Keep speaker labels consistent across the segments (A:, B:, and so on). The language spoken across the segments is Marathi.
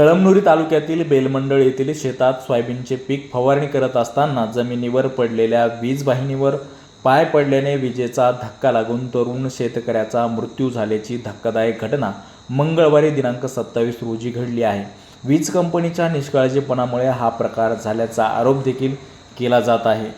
A: कळमनुरी तालुक्यातील बेलमंडळ येथील शेतात सोयाबीनचे पीक फवारणी करत असताना जमिनीवर पडलेल्या वीज वाहिनीवर पाय पडल्याने विजेचा धक्का लागून तरुण शेतकऱ्याचा मृत्यू झाल्याची धक्कादायक घटना मंगळवारी दिनांक सत्तावीस रोजी घडली आहे. वीज कंपनीच्या निष्काळजीपणामुळे हा प्रकार झाल्याचा आरोप देखील केला जात आहे.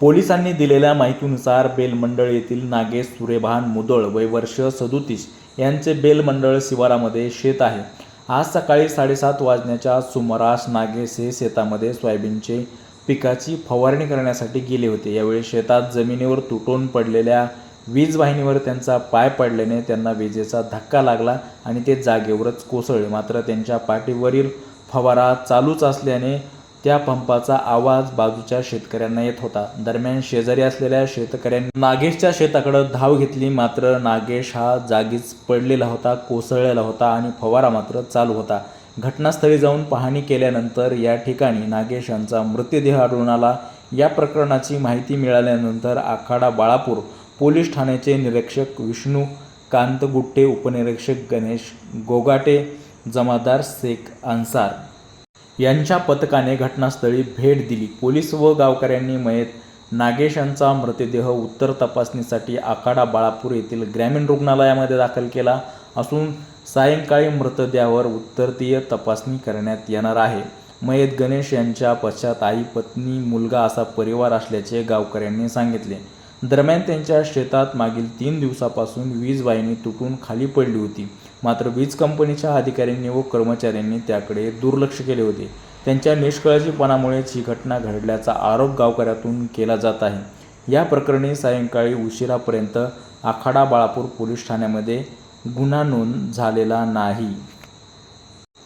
A: पोलिसांनी दिलेल्या माहितीनुसार बेलमंडळ येथील नागेश सूर्यभान मुदळ वय वर्ष सदोतीस यांचे बेलमंडळ शिवारामध्ये शेत आहे. आज सकाळी साडेसात वाजण्याच्या सुमारास नागेस हे शेतामध्ये सोयाबीनचे पिकाची फवारणी करण्यासाठी गेले होते. यावेळी शेतात जमिनीवर तुटून पडलेल्या वीज वाहिनीवर त्यांचा पाय पडल्याने त्यांना विजेचा धक्का लागला आणि ते जागेवरच कोसळले. मात्र त्यांच्या पाठीवरील फवारा चालूच असल्याने त्या पंपाचा आवाज बाजूच्या शेतकऱ्यांना येत होता. दरम्यान शेजारी असलेल्या शेतकऱ्यांनी नागेशच्या शेताकडे धाव घेतली. मात्र नागेश हा जागीच पडलेला होता कोसळलेला होता आणि फवारा मात्र चालू होता. घटनास्थळी जाऊन पाहणी केल्यानंतर या ठिकाणी नागेश यांचा मृतदेह आढळून आला. या प्रकरणाची माहिती मिळाल्यानंतर आखाडा बाळापूर पोलीस ठाण्याचे निरीक्षक विष्णू कांत गुट्टे उपनिरीक्षक गणेश गोगाटे जमादार शेख अन्सार यांच्या पथकाने घटनास्थळी भेट दिली. पोलीस व गावकऱ्यांनी मयत नागेश यांचा मृतदेह उत्तर तपासणीसाठी आखाडा बाळापूर येथील ग्रामीण रुग्णालयामध्ये दाखल केला असून सायंकाळी मृतदेहावर उत्तरतीय तपासणी करण्यात येणार आहे. मयत गणेश यांच्या पश्चात आई पत्नी मुलगा असा परिवार असल्याचे गावकऱ्यांनी सांगितले. दरम्यान त्यांच्या शेतात मागील तीन दिवसापासून वीज वाहिनी तुटून खाली पडली होती. मात्र वीज कंपनीच्या अधिकाऱ्यांनी व कर्मचाऱ्यांनी त्याकडे दुर्लक्ष केले होते. त्यांच्या निष्काळजीपणामुळेच ही घटना घडल्याचा आरोप गावकऱ्यातून केला जात आहे. या प्रकरणी सायंकाळी उशिरापर्यंत आखाडा बाळापूर पोलीस ठाण्यामध्ये गुन्हा नोंद झालेला नाही.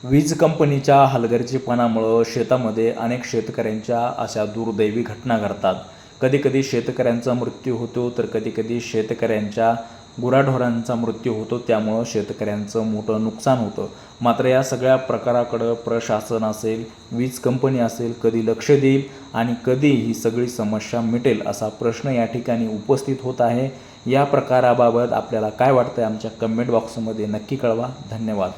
A: वीज कंपनीच्या हलगर्जीपणामुळं शेतामध्ये अनेक शेतकऱ्यांच्या अशा दुर्दैवी घटना घडतात. कधीकधी शेतकऱ्यांचा मृत्यू होतो तर कधीकधी शेतकऱ्यांच्या गुराढोरांचा मृत्यू होतो त्यामुळं शेतकऱ्यांचं मोठं नुकसान होतं. मात्र या सगळ्या प्रकाराकडं प्रशासन असेल वीज कंपनी असेल कधी लक्ष देईल आणि कधी ही सगळी समस्या मिटेल असा प्रश्न या ठिकाणी उपस्थित होत आहे. या प्रकाराबाबत आपल्याला काय वाटतं आमच्या कमेंट बॉक्समध्ये नक्की कळवा. धन्यवाद.